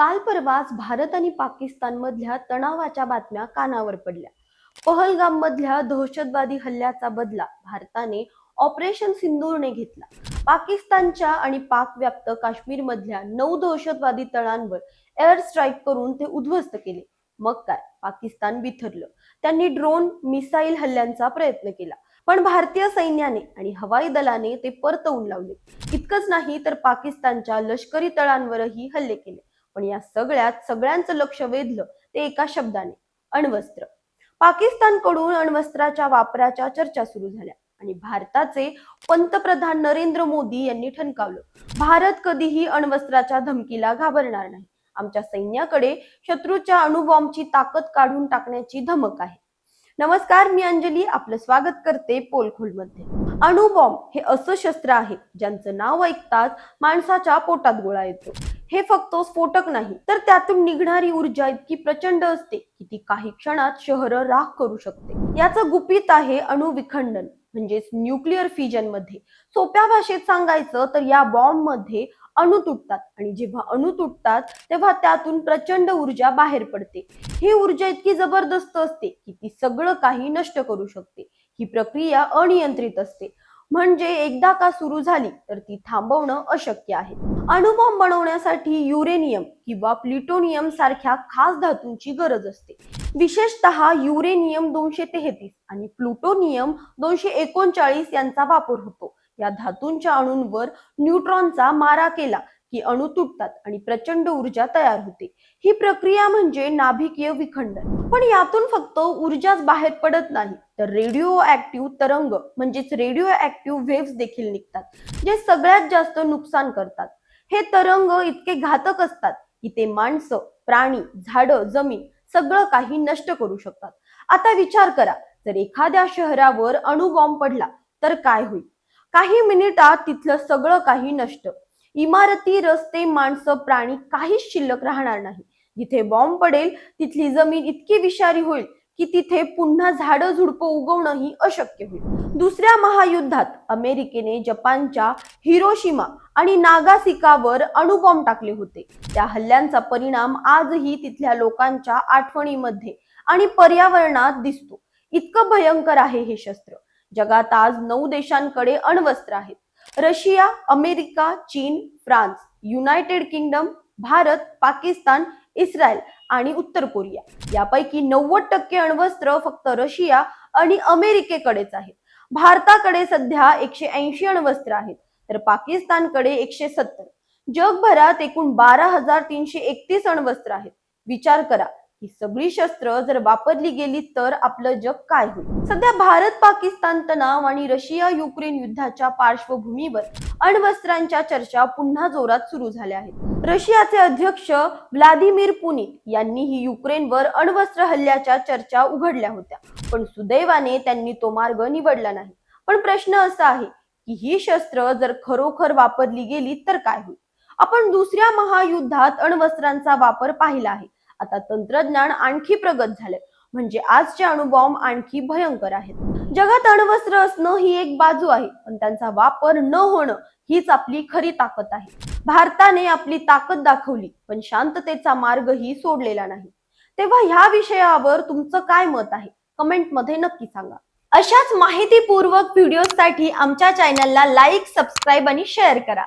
काल परवाच भारत आणि पाकिस्तान मधल्या तणावाच्या बातम्या कानावर पडल्या. पहलगाम मधल्या दहशतवादी हल्ल्याचा बदला भारताने ऑपरेशन सिंदूरने घेतला. पाकिस्तानच्या आणि पाक व्याप्त काश्मीर मधल्या नऊ दहशतवादी तळांवर एअर स्ट्राईक करून ते उद्ध्वस्त केले. मग काय? पाकिस्तान बिथरलं त्यांनी ड्रोन मिसाईल हल्ल्यांचा प्रयत्न केला. पण भारतीय सैन्याने आणि हवाई दलाने ते परतवून लावले. इतकंच नाही तर पाकिस्तानच्या लष्करी तळांवरही हल्ले केले. पण या सगळ्यात सगळ्यांचं लक्ष वेधलं ते एका शब्दाने अण्वस्त्र. पाकिस्तानकडून अण्वस्त्राच्या वापराच्या चर्चा सुरू झाल्या आणि भारताचे पंतप्रधान नरेंद्र मोदी यांनी ठणकावलं भारत कधीही अण्वस्त्राच्या धमकीला घाबरणार नाही. आमच्या सैन्याकडे शत्रूच्या अणुबॉम्बची ताकद काढून टाकण्याची धमक आहे. नमस्कार मी अंजली. आपलं स्वागत करते पोलखोलमध्ये. अणुबॉम्ब हे असं शस्त्र आहे ज्यांचं नाव ऐकताच माणसाच्या पोटात गोळा येतो. हे फक्त स्फोटक नाही तर त्यातून निघणारी ऊर्जा इतकी प्रचंड असते की ती काही क्षणात शहर राख करू शकते. याचं गुपित आहे अणुविखंडन म्हणजेच न्यूक्लिअर फिजनमध्ये. सोप्या भाषेत सांगायचं तर या बॉम्बमध्ये अणु तुटतात आणि जेव्हा अणु तुटतात तेव्हा त्यातून प्रचंड ऊर्जा बाहेर पडते. ही ऊर्जा इतकी जबरदस्त असते की ती सगळं काही नष्ट करू शकते. ही प्रक्रिया अनियंत्रित असते. म्हणजे एकदा का सुरू झाली तर ती थांबवणं अशक्य आहे. अणुबॉम्ब बनवण्यासाठी युरेनियम किंवा प्लुटोनियम सारख्या खास धातूंची गरज असते. विशेषतः युरेनियम दोनशे तेहतीस आणि प्लुटोनियम दोनशे एकोणचाळीस यांचा वापर होतो. या धातूंच्या अणूंवर न्यूट्रॉनचा मारा केला की अणू तुटतात आणि प्रचंड ऊर्जा तयार होते. ही प्रक्रिया म्हणजे नाभिकीय विखंडन. पण यातून फक्त ऊर्जाच बाहेर पडत नाही तर रेडिओ ऍक्टिव्ह तरंग म्हणजेच रेडिओ ऍक्टिव्ह वेव्स देखील निघतात जे सगळ्यात जास्त नुकसान करतात. हे तरंग इतके घातक असतात की ते माणसं प्राणी झाडं जमीन सगळं काही नष्ट करू शकतात. आता विचार करा जर एखाद्या शहरावर अणुबॉम्ब पडला तर काय होईल? काही मिनिटात तिथलं सगळं काही नष्ट. इमारती रस्ते माणसं प्राणी काहीच शिल्लक राहणार नाही. जिथे बॉम्ब पडेल तिथली जमीन इतकी विषारी होईल की तिथे पुन्हा झाडं झुडपं उगवणंही अशक्य होईल. दुसऱ्या महायुद्धात अमेरिकेने जपानच्या हिरोशिमा आणि नागासिकावर अणुबॉम्ब टाकले होते. त्या हल्ल्यांचा परिणाम आजही तिथल्या लोकांच्या आठवणीमध्ये आणि पर्यावरणात दिसतो. इतकं भयंकर आहे हे शस्त्र. जगात आज नऊ देशांकडे अण्वस्त्र आहेत. रशिया अमेरिका चीन France United Kingdom Bharat Pakistan Israel आणि उत्तर कोरिया. यापैकी नव्वद टक्के अण्वस्त्र फक्त रशिया आणि अमेरिकेकडेच आहेत. भारताकडे सध्या एकशे ऐंशी अण्वस्त्र आहेत तर पाकिस्तानकडे एकशे सत्तर. जगभरात एकूण बारा हजार तीनशे एकतीस अण्वस्त्र आहेत. विचार करा ही सगळी शस्त्र जर वापरली गेली तर आपलं जग काय होईल? सध्या भारत पाकिस्तान तणाव आणि रशिया युक्रेन युद्धाच्या पार्श्वभूमीवर अण्वस्त्रांच्या चर्चा पुन्हा जोरात सुरू झाल्या आहेत. रशियाचे अध्यक्ष व्लादिमीर पुनिन यांनीही युक्रेनवर अण्वस्त्र हल्ल्याच्या चर्चा उघडल्या होत्या. पण सुदैवाने त्यांनी तो मार्ग निवडला नाही. पण प्रश्न असा आहे की ही शस्त्र जर खरोखर वापरली गेली तर काय होईल? आपण दुसऱ्या महायुद्धात अण्वस्त्रांचा वापर पाहिला आहे. आता तंत्रज्ञान आणखी प्रगत झालंय. म्हणजे आजचे अणुबॉम्ब आणखी भयंकर आहेत. जगात अणवस्त्र असणं ही एक बाजू आहे पण त्यांचा वापर न होणं हीच आपली खरी ताकद आहे. भारताने आपली ताकद दाखवली पण शांततेचा मार्गही सोडलेला नाही. तेव्हा ह्या विषयावर तुमचं काय मत आहे? कमेंटमध्ये नक्की सांगा. अशाच माहितीपूर्वक व्हिडिओसाठी आमच्या चॅनलला लाईक सबस्क्राईब आणि शेअर करा.